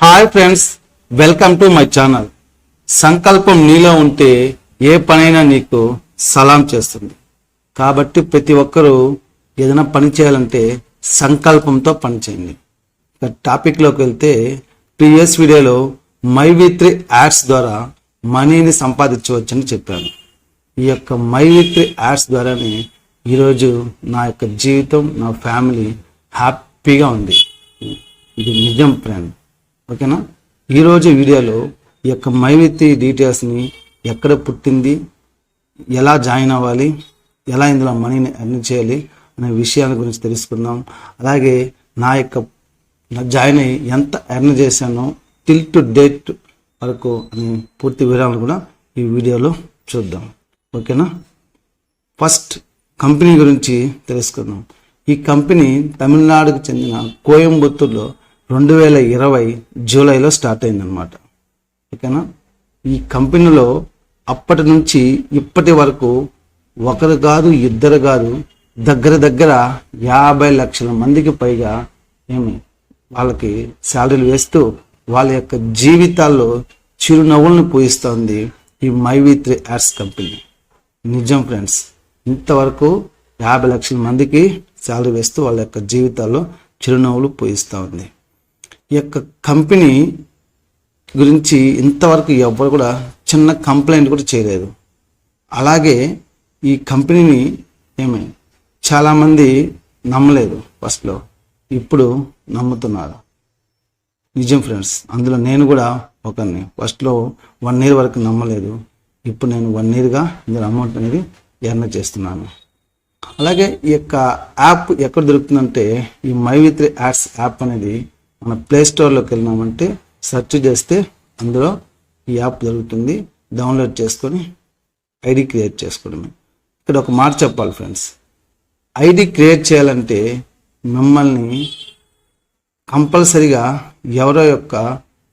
Hi friends welcome to my channel. సంకల్పం నీలో ఉంటే ఏ పనైనా నీకు సలాం చేస్తుంది. కాబట్టి ప్రతి ఒక్కరూ ఏదైనా పని చేయాలంటే సంకల్పంతో పని చేయండి. టాపిక్లోకి వెళ్తే ప్రీవియస్ వీడియోలో మై వి త్రీ యాడ్స్ ద్వారా మనీని సంపాదించవచ్చని చెప్పాను. ఈ యొక్క మై విత్ యాడ్స్ ద్వారానే ఈరోజు నా యొక్క జీవితం నా ఫ్యామిలీ హ్యాపీగా ఉంది. ఇది నిజం ఫ్రెండ్. ఓకేనా? ఈరోజు వీడియోలో ఈ యొక్క మై డీటెయిల్స్ని ఎక్కడ పుట్టింది ఎలా జాయిన్ అవ్వాలి ఎలా ఇందులో మనీని ఎర్న్ చేయాలి అనే విషయాల గురించి తెలుసుకుందాం. అలాగే నా యొక్క నా జాయిన్ అయ్యి ఎంత ఎర్న్ చేశానో టిల్ టు డేట్ వరకు అని పూర్తి వివరాలు కూడా ఈ వీడియోలో చూద్దాం. ఓకేనా? ఫస్ట్ కంపెనీ గురించి తెలుసుకుందాం. ఈ కంపెనీ తమిళనాడుకు చెందిన కోయంబత్తూరులో రెండు వేల ఇరవై జూలైలో స్టార్ట్ అయిందనమాట ఓకేనా? ఈ కంపెనీలో అప్పటి నుంచి ఇప్పటి వరకు ఒకరు కాదు ఇద్దరు కాదు దగ్గర దగ్గర యాభై లక్షల మందికి పైగా ఏమి వాళ్ళకి శాలరీలు వేస్తూ వాళ్ళ యొక్క జీవితాల్లో చిరునవ్వులను పూయిస్తోంది ఈ my V three ads company. నిజం ఫ్రెండ్స్ ఇంతవరకు యాభై లక్షల మందికి శాలరీ వేస్తూ వాళ్ళ యొక్క జీవితాల్లో చిరునవ్వులు పూయిస్తూ ఉంది ఈ యొక్క కంపెనీ గురించి ఇంతవరకు ఎవ్వరు కూడా చిన్న కంప్లైంట్ కూడా చేయలేదు. అలాగే ఈ కంపెనీని ఏమి చాలామంది నమ్మలేదు ఫస్ట్లో. ఇప్పుడు నమ్ముతున్నారు. నిజం ఫ్రెండ్స్ అందులో నేను కూడా ఒకరిని ఫస్ట్లో వన్ ఇయర్ వరకు నమ్మలేదు. ఇప్పుడు నేను వన్ ఇయర్గా ఇందులో అమౌంట్ అనేది ఎర్న చేస్తున్నాను. అలాగే ఈ యొక్క యాప్ ఎక్కడ దొరుకుతుందంటే ఈ మై విత్ యాడ్స్ యాప్ అనేది మన ప్లే స్టోర్లోకి వెళ్ళినామంటే సెర్చ్ చేస్తే అందులో ఈ యాప్ దొరుకుతుంది డౌన్లోడ్ చేసుకొని ఐడి క్రియేట్ చేసుకోవడమే. ఇక్కడ ఒక మాట చెప్పాలి ఫ్రెండ్స్ ఐడి క్రియేట్ చేయాలంటే మిమ్మల్ని కంపల్సరిగా ఎవరో యొక్క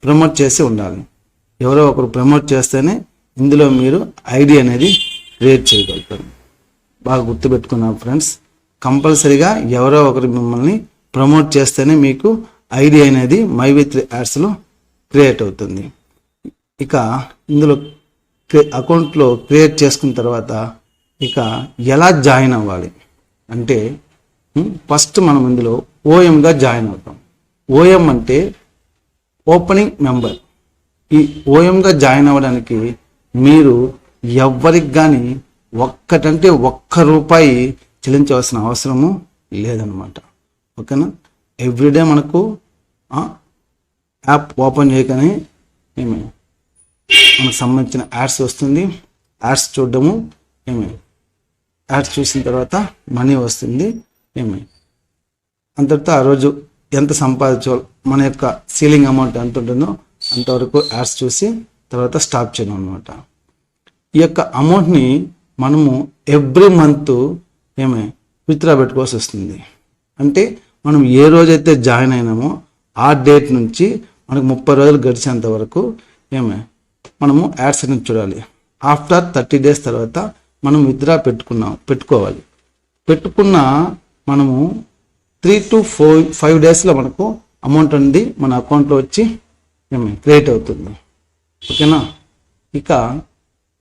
ప్రమోట్ చేసి ఉండాలి. ఎవరో ఒకరు ప్రమోట్ చేస్తేనే ఇందులో మీరు ఐడి అనేది క్రియేట్ చేయగలుగుతారు. బాగా గుర్తుపెట్టుకున్నాం ఫ్రెండ్స్ కంపల్సరిగా ఎవరో ఒకరు మిమ్మల్ని ప్రమోట్ చేస్తేనే మీకు ఐడి అనేది మై విత్ యాడ్స్లో క్రియేట్ అవుతుంది. ఇక ఇందులో అకౌంట్లో క్రియేట్ చేసుకున్న తర్వాత ఇక ఎలా జాయిన్ అవ్వాలి? అంటే ఫస్ట్ మనం ఇందులో ఓఎంగా జాయిన్ అవుతాం. ఓఎం అంటే ఓపెనింగ్ మెంబర్. ఈ ఓఎంగా జాయిన్ అవ్వడానికి మీరు ఎవ్వరికి కానీ ఒక్కటంటే ఒక్క రూపాయి చెల్లించవలసిన అవసరము లేదనమాట ఓకేనా? ఎవ్రీడే మనకు యాప్ ఓపెన్ చేయగానే ఏమి? మనకు సంబంధించిన యాడ్స్ వస్తుంది. యాడ్స్ చూడడము ఏమి? యాడ్స్ చూసిన తర్వాత మనీ వస్తుంది ఏమి? అంతటితో ఆ రోజు ఎంత సంపాదించాలి మన యొక్క సీలింగ్ అమౌంట్ ఎంత ఉంటుందో అంతవరకు యాడ్స్ చూసి తర్వాత స్టాప్ చేయడం అనమాట ఈ యొక్క అమౌంట్ని మనము ఎవ్రీ మంత్ ఏమి? విత్డ్రా పెట్టుకోవాల్సి వస్తుంది. అంటే మనం ఏ రోజైతే జాయిన్ అయినామో ఆ డేట్ నుంచి మనకు ముప్పై రోజులు గడిచేంత వరకు ఏమే మనము యాడ్స్ అనేది చూడాలి. ఆఫ్టర్ థర్టీ డేస్ తర్వాత మనం విత్డ్రా పెట్టుకున్నాం పెట్టుకోవాలి. పెట్టుకున్న మనము త్రీ టు ఫోర్ ఫైవ్ డేస్లో మనకు అమౌంట్ అనేది మన అకౌంట్లో వచ్చి ఏమి క్రియేట్ అవుతుంది. ఓకేనా? ఇక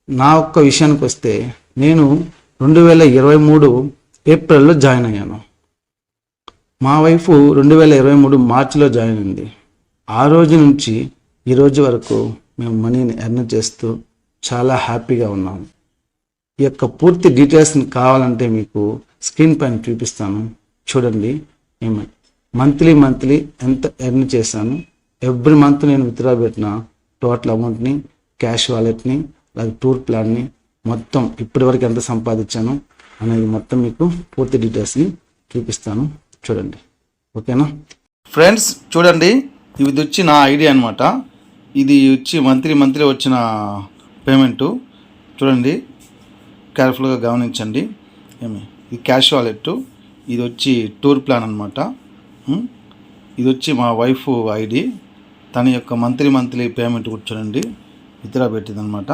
నా ఒక్క విషయానికి వస్తే నేను రెండు వేల ఇరవై మూడు ఏప్రిల్లో జాయిన్ అయ్యాను. మా వైఫ్ రెండు వేల ఇరవై మూడు మార్చిలో జాయిన్ అయింది. ఆ రోజు నుంచి ఈ రోజు వరకు మేము మనీని ఎర్న్ చేస్తూ చాలా హ్యాపీగా ఉన్నాము ఈ యొక్క పూర్తి డీటెయిల్స్ని కావాలంటే మీకు స్క్రీన్ పైన చూపిస్తాను. చూడండి మేము మంత్లీ మంత్లీ ఎంత ఎర్న్ చేశాను. ఎవ్రీ మంత్ నేను విత్డ్రా పెట్టిన టోటల్ అమౌంట్ని క్యాష్ వాలెట్ని అలాగే టూర్ ప్లాన్ని మొత్తం ఇప్పటివరకు ఎంత సంపాదించాను అనేది మొత్తం మీకు పూర్తి డీటెయిల్స్ని చూపిస్తాను. చూడండి. ఓకేనా? ఫ్రెండ్స్ చూడండి. ఇది వచ్చి నా ఐడియా అనమాట ఇది వచ్చి మంత్లీ మంత్లీ వచ్చిన పేమెంటు. చూడండి. కేర్ఫుల్గా గమనించండి. ఏమి? ఇది క్యాష్ వాలెట్ ఇది వచ్చి టూర్ ప్లాన్ అనమాట ఇది వచ్చి మా వైఫ్ ఐడి. తన యొక్క మంత్లీ మంత్లీ పేమెంట్ కూడా చూడండి. విత్డ్రా పెట్టింది అనమాట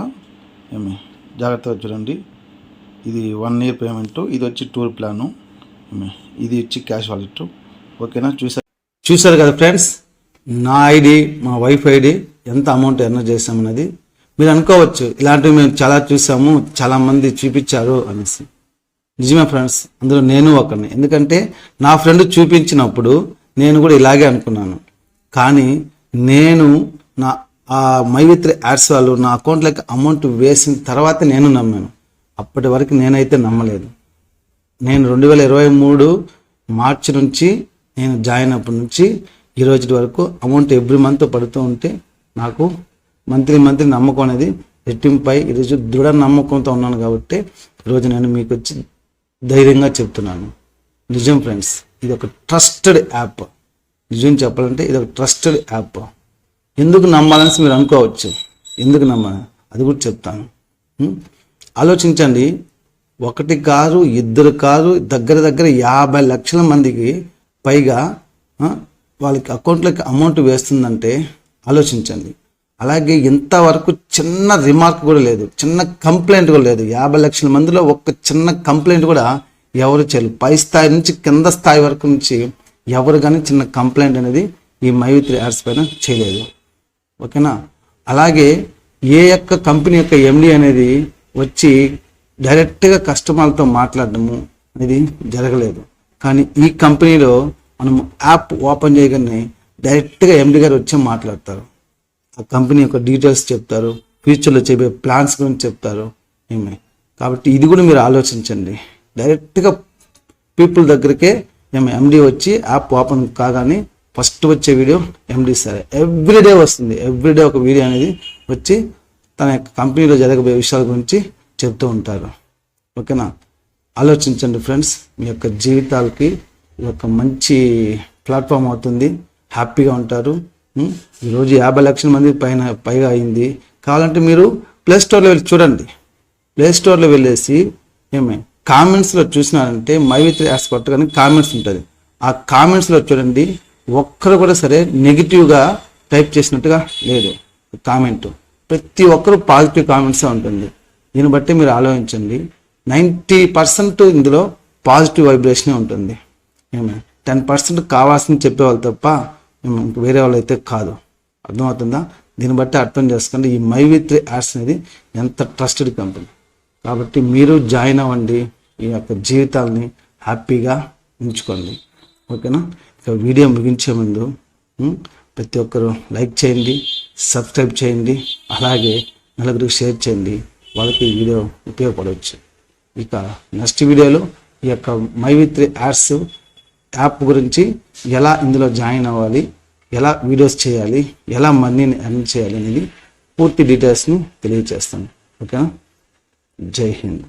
ఏమి? జాగ్రత్తగా చూడండి. ఇది వన్ ఇయర్ పేమెంట్ ఇది వచ్చి టూర్ ప్లాను ఇది ఇచ్చి క్యాష్ వాలెట్ ఓకేనా చూసారు చూసారు కదా ఫ్రెండ్స్? నా ఐడి మా వైఫ్ ఐడి ఎంత అమౌంట్ ఎర్న్ చేసామన్నది మీరు అనుకోవచ్చు ఇలాంటివి మేము చాలా చూసాము చాలామంది చూపించారు అనేసి. నిజమే ఫ్రెండ్స్ అందులో నేను ఒకరిని. ఎందుకంటే నా ఫ్రెండ్ చూపించినప్పుడు నేను కూడా ఇలాగే అనుకున్నాను. కానీ నేను నా ఆ మైవిత్రి యాడ్స్ వాళ్ళు నా అకౌంట్లోకి అమౌంట్ వేసిన తర్వాత నేను నమ్మాను. అప్పటి వరకు నేనైతే నమ్మలేదు. నేను రెండు వేల ఇరవై మూడు మార్చి నుంచి నేను జాయిన్ అప్పటి నుంచి ఈ రోజు వరకు అమౌంట్ ఎవ్రీ మంత్ పడుతూ ఉంటే నాకు మంత్లీ మంత్లీ నమ్మకం అనేది రెట్టింపై ఈరోజు దృఢ నమ్మకంతో ఉన్నాను కాబట్టి ఈరోజు నేను మీకు వచ్చి ధైర్యంగా చెప్తున్నాను. నిజం ఫ్రెండ్స్ ఇది ఒక ట్రస్టెడ్ యాప్. నిజం చెప్పాలంటే ఇది ఒక ట్రస్టెడ్ యాప్. ఎందుకు నమ్మాలని మీరు అనుకోవచ్చు? ఎందుకు నమ్మాలి? అది కూడా చెప్తాను. ఆలోచించండి. ఒకటి కారు ఇద్దరు కారు దగ్గర దగ్గర యాభై లక్షల మందికి పైగా వాళ్ళకి అకౌంట్లోకి అమౌంట్ వేస్తుందంటే ఆలోచించండి. అలాగే ఇంతవరకు చిన్న రిమార్క్ కూడా లేదు చిన్న కంప్లైంట్ కూడా లేదు. యాభై లక్షల మందిలో ఒక్క చిన్న కంప్లైంట్ కూడా ఎవరు చేయలేదు. పై స్థాయి నుంచి కింద స్థాయి వరకు నుంచి ఎవరు కానీ చిన్న కంప్లైంట్ అనేది ఈ మైవిత్రి యాడ్స్ పైన చేయలేదు. ఓకేనా? అలాగే ఏ యొక్క కంపెనీ యొక్క ఎండి అనేది వచ్చి డైరెక్ట్గా కస్టమర్లతో మాట్లాడడము అనేది జరగలేదు. కానీ ఈ కంపెనీలో మనం యాప్ ఓపెన్ చేయగానే డైరెక్ట్గా ఎండి గారు వచ్చి మాట్లాడతారు. ఆ కంపెనీ యొక్క డీటెయిల్స్ చెప్తారు. ఫ్యూచర్లో చెప్పే ప్లాన్స్ గురించి చెప్తారు. ఏమే? కాబట్టి ఇది కూడా మీరు ఆలోచించండి. డైరెక్ట్గా పీపుల్ దగ్గరికే మేము ఎండి వచ్చి యాప్ ఓపెన్ కాగానే ఫస్ట్ వచ్చే వీడియో ఎండి సరే. ఎవ్రీడే వస్తుంది. ఎవ్రీడే ఒక వీడియో అనేది వచ్చి తన యొక్క కంపెనీలో జరగబోయే విషయాల గురించి చెప్తూ ఉంటారు. ఓకేనా? ఆలోచించండి ఫ్రెండ్స్ మీ యొక్క జీవితాలకి ఒక మంచి ప్లాట్ఫామ్ అవుతుంది. హ్యాపీగా ఉంటారు. ఈరోజు యాభై లక్షల మంది పైన పైగా అయింది. కావాలంటే మీరు ప్లే స్టోర్లో వెళ్ళి చూడండి. ప్లే స్టోర్లో వెళ్ళేసి ఏమే? కామెంట్స్లో చూసినారంటే మై విత్ యాడ్స్ కొట్టగానే కామెంట్స్ ఉంటుంది. ఆ కామెంట్స్లో చూడండి. ఒక్కరు కూడా సరే నెగిటివ్గా టైప్ చేసినట్టుగా లేదు. కామెంట్ ప్రతి ఒక్కరు పాజిటివ్ కామెంట్సే ఉంటుంది. దీన్ని బట్టి మీరు ఆలోచించండి. నైంటీ పర్సెంట్ ఇందులో పాజిటివ్ వైబ్రేషనే ఉంటుంది. ఏమే? టెన్ పర్సెంట్ కావాల్సింది చెప్పేవాళ్ళు తప్ప ఇంక వేరే వాళ్ళు అయితే కాదు. అర్థమవుతుందా? దీన్ని బట్టి అర్థం చేసుకోండి. ఈ మై విత్ యాడ్స్ అనేది ఎంత ట్రస్టెడ్ కంపెనీ. కాబట్టి మీరు జాయిన్ అవ్వండి. ఈ యొక్క జీవితాల్ని హ్యాపీగా ఉంచుకోండి. ఓకేనా? ఇక వీడియో ముగించే ముందు ప్రతి ఒక్కరు లైక్ చేయండి సబ్స్క్రైబ్ చేయండి అలాగే నలుగురికి షేర్ చేయండి. వాళ్ళకి ఈ వీడియో ఉపయోగపడవచ్చు. ఇక నెక్స్ట్ వీడియోలో ఈ యొక్క మై యాడ్స్ యాప్ గురించి ఎలా ఇందులో జాయిన్ అవ్వాలి ఎలా వీడియోస్ చేయాలి ఎలా మనీని ఎర్న్ చేయాలి అనేది పూర్తి డీటెయిల్స్ని తెలియజేస్తాను. ఓకేనా? జై హింద్.